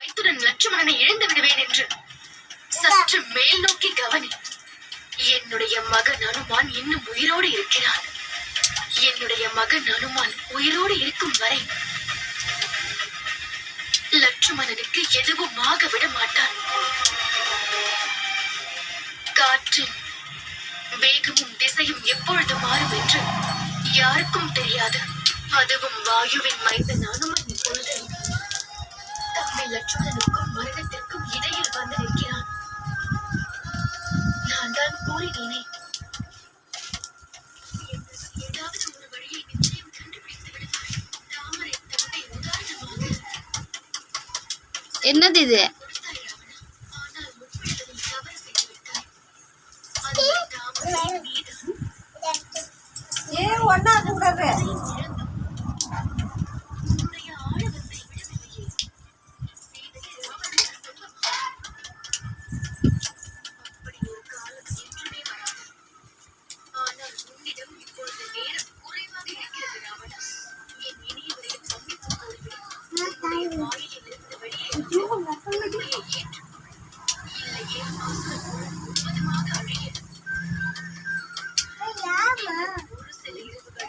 இத்துடன் லட்சுமணனை இழந்து விடுவேன் என்று சற்று மேல் நோக்கி கவனி. என்னுடைய மகன் அனுமான் இன்னும் உயிரோடு இருக்கிறான். என்னுடைய மகன் அனுமான் உயிரோடு இருக்கும் வரை லட்சுமணனுக்கு எதுவும் ஆக விட மாட்டான். காற்றின் வேகமும் திசையும் எப்பொழுது மாறும் என்று யாருக்கும் தெரியாது. அதுவும் வாயுவின் மைந்தன் அனுமன் இப்பொழுது தம்பி லட்சுமணனுக்கும் மரணத்திற்கும் இடையில் வந்து நிற்கிறான். நான் தான் கூறினேனே. ஏதாவது ஒரு வழியை நிச்சயம் கண்டுபிடித்து விடுவாய். தாமரை தந்தை உதாரணமாக என்னது இது? ஏன் ஒன்னா கூடாது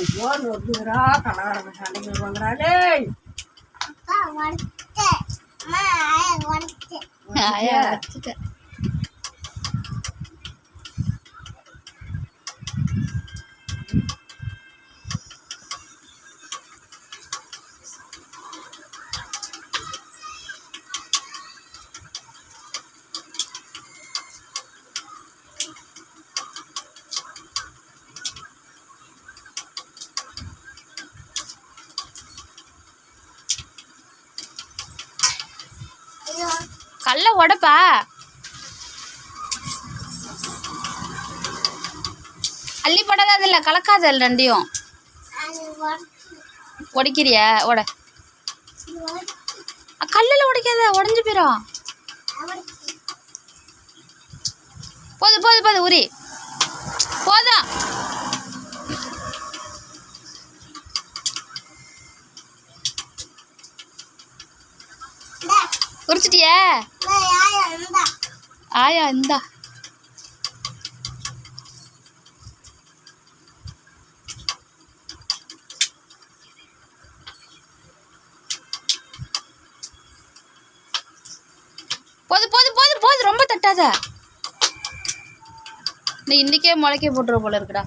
உடச்சிது உட கையுக்குள்ள போன் வருதுரா கலகலக்க சண்டைக்கு அம்மா ஆயா கல்ல உடப்பா. அள்ளி போடாத அதில் கலக்காத ரெண்டையும். உடைக்கிறியா உட கல்லில் உடைக்காத உடஞ்சி போயிடும் போது போது போது உரி. போதும். குறிச்சிட்டியே ஆயா இந்தா. போது போது போது போது ரொம்ப தட்டாத. நீ இன்னைக்கே முளைக்க போட்டுருவ போல இருக்குடா.